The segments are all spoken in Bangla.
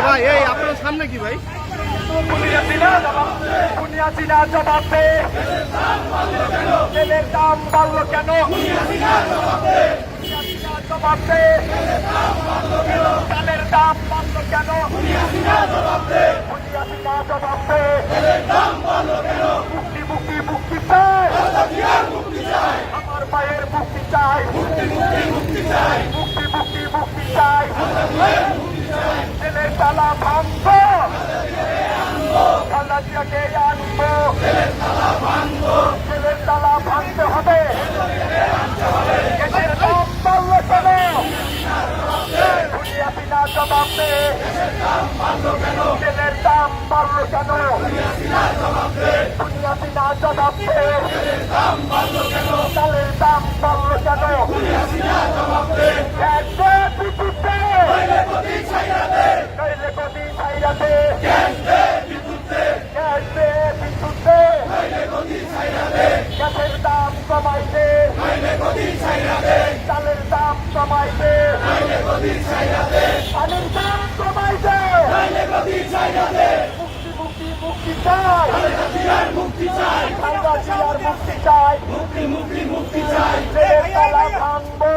ভাই এই আপনার সামনে কি ভাই? তেলের দাম বাড়লো কেন তেলের দাম বাড়লো কেন আমার ভাইয়ের মুক্তি চাই মুক্তি মুক্তি মুক্তি চাই মুক্তি মুক্তি মুক্তি চাই তেলের তালা ভাঙবো খালাজিয়াকে আনব ছেলের হবে দেশের দাম বাড়লো কেন দুনিয়া বিনা জবাব কেন জবাব চালের দাম বাড়লো কেন একদে বিদ্যুতে নইলে গদি ছাইরাতে গ্যাসে বিদ্যুতে গ্যাসের দাম কমাইতে চালের দাম কমাইতে পানির মুক্তি চাই খালবাসিয়ার মুক্তি চাই মুক্তি মুক্তি মুক্তি চাই তালা ভাঙবো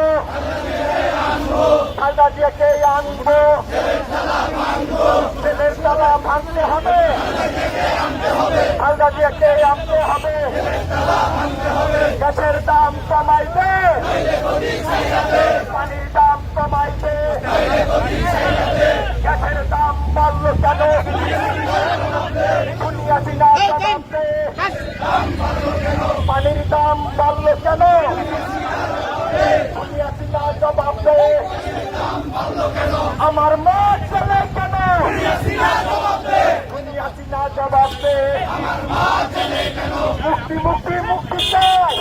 খালদা জিয়াকে আনব ট্রেনের তালা ভাঙতে হবে খালদা জিয়াকে আনতে হবে গ্যাসের দাম কমাইতে পানির দাম কমাইতে গ্যাসের দাম বাড়লো কেন হাসিনা শতাব্দে পানির দাম বাড়লো কেন? হাসিনা জবাবে আমার মা চলে কেন? হাসিনা জবাবে মুক্তি মুক্তি মুক্তি চাই।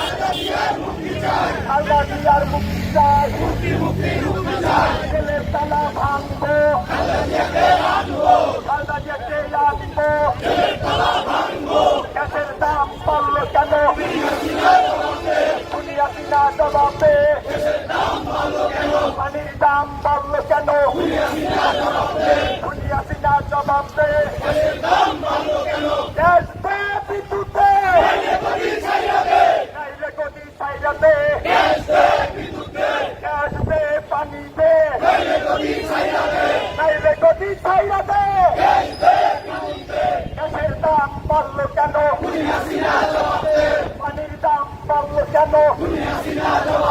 আল্লাহ দিয়ার মুক্তি চাই। ছেলের তালা ভাঙবো। আল্লাহ দিয়াকে আনব না জবাবে পানির দাম বাড়লো কেন? দুনিয়া জবাবে। जिंदाबाद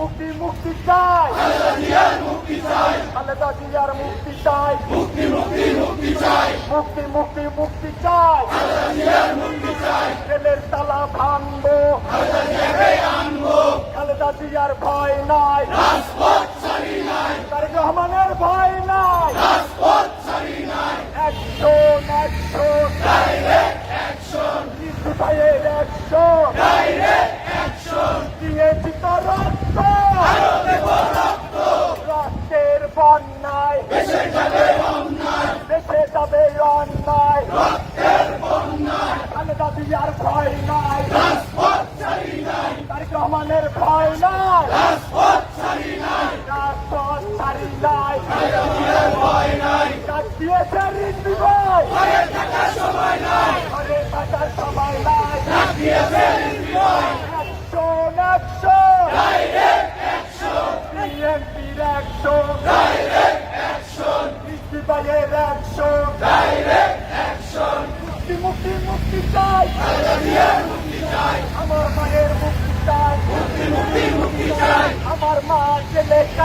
মুক্তি মুক্তি চাই। মুক্তি খালেদা জিয়ার মুক্তি চাই। মুক্তি মুক্তি মুক্তি চাই। মুক্তি মুক্তি মুক্তি চাই মুক্তি চাই রেলের তালা ভাঙবো। খালেদা জিয়ার ভয় নাই। রহমানের ভয় নয়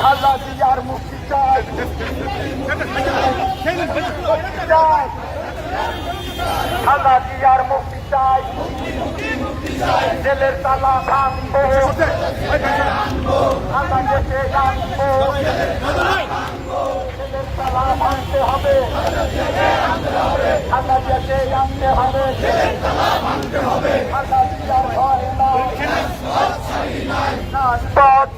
খালা জিয়ার মুক্তি চাই চাই খালা জিয়ার মুক্তি চাই জেলের তালা ভাঙবো খালা যেতে আনব জেলের তালা ভাঙতে হবে খালা যেতে আনতে হবে খালা জিয়ার ভয় নাই রাজপথ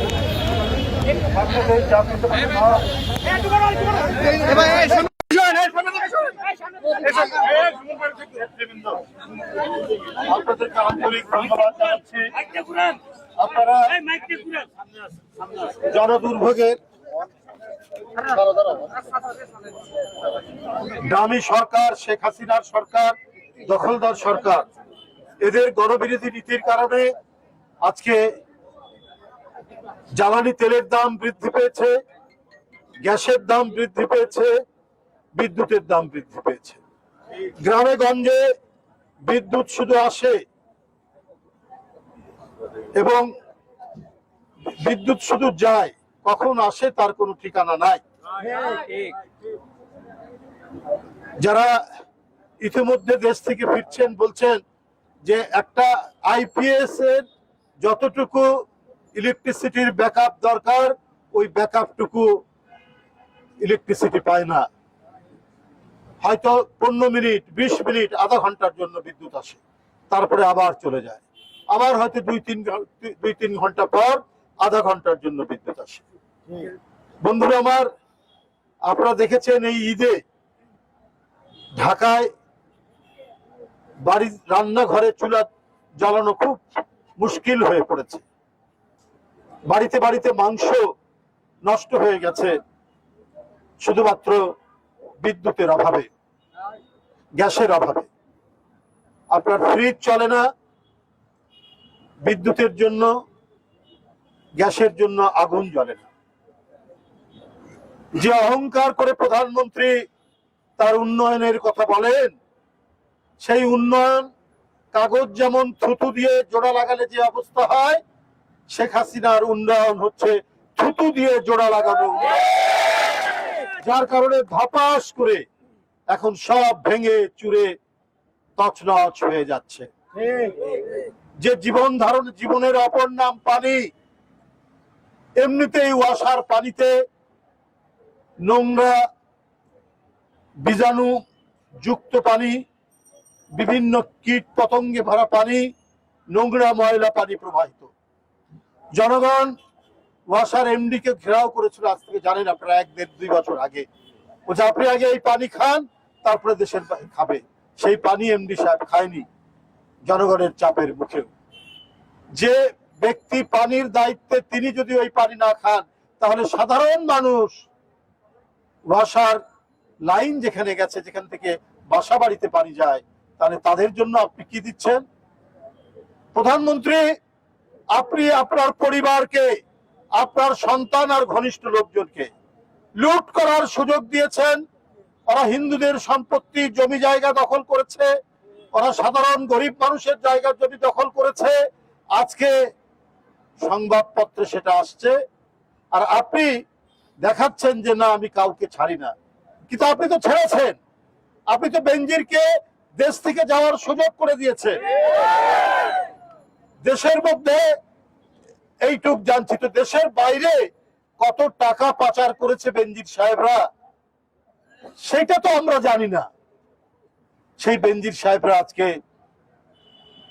জনদুর্ভোগের দামি সরকার শেখ হাসিনার সরকার দখলদার সরকার। এদের গণবিরোধী নীতির কারণে আজকে জ্বালানি তেলের দাম বৃদ্ধি পেয়েছে, গ্যাসের দাম বৃদ্ধি পেয়েছে, বিদ্যুতের দাম বৃদ্ধি পেয়েছে। গ্রামে গঞ্জে বিদ্যুৎ শুধু আসে এবং বিদ্যুৎ শুধু যায়, কখন আসে তার কোনো ঠিকানা নাই। যারা ইতিমধ্যে দেশ থেকে ফিরছেন, বলছেন যে একটা আইপিএস এর যতটুকু ইলেকট্রিসিটির ব্যাকআপ দরকার, ওই ব্যাকআপটুকু ইলেকট্রিসিটি পায় না। হয়তো পনেরো মিনিট, বিশ মিনিট, আধা ঘণ্টার জন্য বিদ্যুৎ আসে, তারপরে আবার চলে যায়। আবার হয়তো দুই তিন দুই তিন ঘণ্টা পর আধা ঘণ্টার জন্য বিদ্যুৎ আসে। বন্ধুরা আমার, আপনারা দেখেছেন এই ঈদে ঢাকায় বাড়ির রান্নাঘরে চুলা জ্বালানো খুব মুশকিল হয়ে পড়েছে। বাড়িতে বাড়িতে মাংস নষ্ট হয়ে গেছে, শুধুমাত্র বিদ্যুতের অভাবে, গ্যাসের অভাবে। আপনার ফ্রিজ চলে না, বিদ্যুতের জন্য, গ্যাসের জন্য আগুন জ্বলে না। যে অহংকার করে প্রধানমন্ত্রী তার উন্নয়নের কথা বলেন, সেই উন্নয়ন কাগজ যেমন থুতু দিয়ে জোড়া লাগালে যে অবস্থা হয় শেখ হাসিনার উন্নয়ন হচ্ছে থুতু দিয়ে জোড়া লাগানো। যার কারণে ধাপাস করে এখন সব ভেঙে চুরে তছনছ হয়ে যাচ্ছে। যে জীবন ধারণ জীবনের অপর নাম পানি, এমনিতেই ওয়াসার পানিতে নোংরা, বীজাণু যুক্ত পানি, বিভিন্ন কীট পতঙ্গে ভরা পানি, নোংরা ময়লা পানি প্রবাহিত। জনগণ ওয়াসার এমডি কে ঘেরাও করেছিল আজ থেকে জানেন আপনারা, এক দেড় দুই বছর আগে। বলছে আপনি আগে এই পানি খান, তারপরে দেশের খাবে। সেই পানি এমডি সাহেব খায়নি, জনগণের চাপের মুখেও। যে ব্যক্তি পানির দায়িত্বে তিনি যদি ওই পানি না খান, তাহলে সাধারণ মানুষ ওয়াসার লাইন যেখানে গেছে, যেখান থেকে বাসা বাড়িতে পানি যায়, তাহলে তাদের জন্য আপনি কি দিচ্ছেন? প্রধানমন্ত্রী আপনি আপনার পরিবারকে, আপনার সন্তান আর ঘনিষ্ঠ লোকজনকে লুট করার সুযোগ দিয়েছেন। ওরা হিন্দুদের সম্পত্তি জমি জায়গা দখল করেছে। ওরা সাধারণ গরিব মানুষের জায়গা জমি দখল করেছে। আজকে সংবাদপত্রে সেটা আসছে। আর আপনি দেখাচ্ছেন যে না, আমি কাউকে ছাড়ি না। কিন্তু আপনি তো ছেড়েছেন। আপনি তো বেঞ্জিরকে দেশ থেকে যাওয়ার সুযোগ করে দিয়েছে দেশের মধ্যে এইটুক জানছি তো দেশের বাইরে কত টাকা পাচার করেছে বেঞ্জির সাহেবরা? সেটা তো আমরা জানি না। সেই বেঞ্জির সাহেবরা আজকে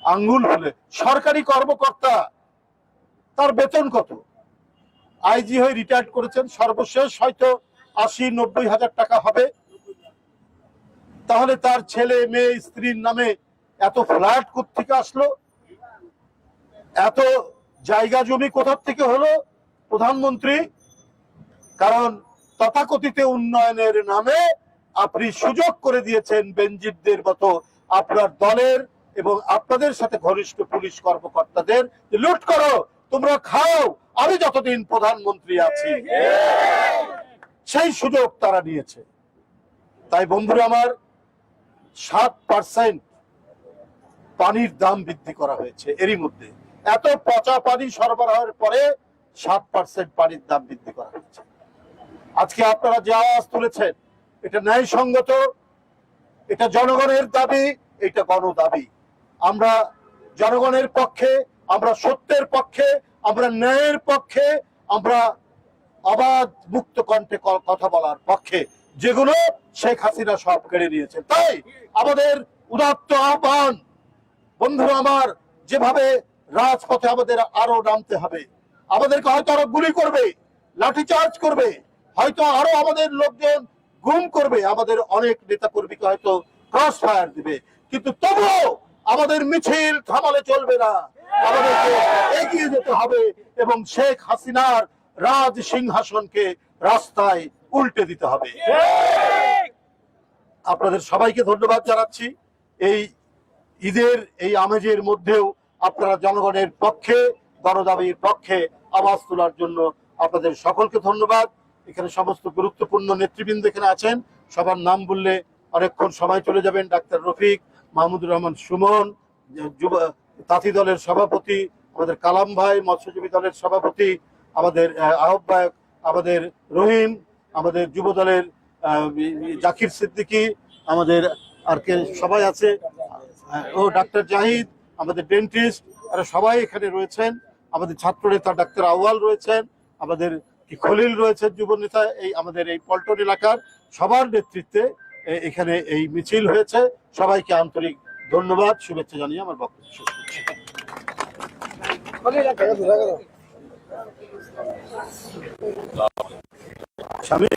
আঙ্গুল হলে সরকারি কর্মকর্তা, তার বেতন কত? আইজি হয়ে রিটায়ার্ড করেছেন, সর্বশেষ হয়তো আশি, নব্বই হাজার টাকা হবে। তাহলে তার ছেলে, মেয়ে, স্ত্রীর নামে এত ফ্ল্যাট থেকে আসলো? এত জায়গা জমি কোথার থেকে হলো প্রধানমন্ত্রী? কারণ তথাকথিত উন্নয়নের নামে আপনি সুযোগ করে দিয়েছেন বেঞ্জিরদের মতো আপনার দলের এবং আপনাদের সাথে ঘনিষ্ঠ পুলিশ কর্মকর্তাদের লুট করো, তোমরা খাও, আমি যতদিন প্রধানমন্ত্রী আছি। সেই সুযোগ তারা নিয়েছে। তাই বন্ধুরা আমার, সাত পার্সেন্ট পানির দাম বৃদ্ধি করা হয়েছে এরই মধ্যে। এত পচা পানি সরবরাহের পরে সাত পার্সেন্ট পানির দাম বৃদ্ধি করা হয়েছে আজকে আপনারা যে আওয়াজ তুলেছেন, এটা ন্যায়সঙ্গত, এটা জনগণের দাবি, এটা গণ দাবি আমরা জনগণের পক্ষে, আমরা সত্যের পক্ষে, আমরা ন্যায়ের পক্ষে, আমরা অবাধ মুক্ত কণ্ঠে কথা বলার পক্ষে, যেগুলো শেখ হাসিনা সব কেড়ে নিয়েছেন তাই আমাদের উদাত্ত আহ্বান, বন্ধুরা আমার, যেভাবে রাজপথে আমাদের আরও নামতে হবে। আমাদেরকে হয়তো আরও গুলি করবে, লাঠিচার্জ করবে, হয়তো আরও আমাদের লোকজন গুম করবে, আমাদের অনেক নেতা কর্মীকে হয়তো ক্রস ফায়ার দিবে। কিন্তু তবুও আমাদের মিছিল থামালে চলবে না। আমাদেরকে এগিয়ে যেতে হবে এবং শেখ হাসিনার রাজ সিংহাসনকে রাস্তায় উল্টে দিতে হবে। আপনাদের সবাইকে ধন্যবাদ জানাচ্ছি। এই ঈদের, এই আমেজের মধ্যেও আপনারা জনগণের পক্ষে গণদাবির পক্ষে আওয়াজ তোলার জন্য আপনাদের সকলকে ধন্যবাদ। এখানে সমস্ত গুরুত্বপূর্ণ নেতৃবৃন্দ এখানে আছেন। সবার নাম বললে অনেকক্ষণ সময় চলে যাবেন। ডাক্তার রফিক মাহমুদুর রহমান সুমন তাঁতি দলের সভাপতি আমাদের কালাম ভাই মৎস্যজীবী দলের সভাপতি আমাদের আহ, আহ্বায়ক আমাদের রহিম আমাদের যুব দলের জাকির সিদ্দিকী আমাদের আর কে সবাই আছে। ও ডাক্তার জাহিদ আমাদের ডেন্টিস্ট এরা সবাই এখানে রয়েছেন। আমাদের ছাত্র নেতা ডাক্তার আউয়াল রয়েছেন। আমাদের খলিল রয়েছেন যুব নেতা, এই আমাদের এই পল্টন এলাকার। সবার নেতৃত্বে এখানে এই মিছিল হয়েছে। সবাইকে আন্তরিক ধন্যবাদ, শুভেচ্ছা জানিয়ে আমার বক্তব্য শেষ করছি। স্বামী।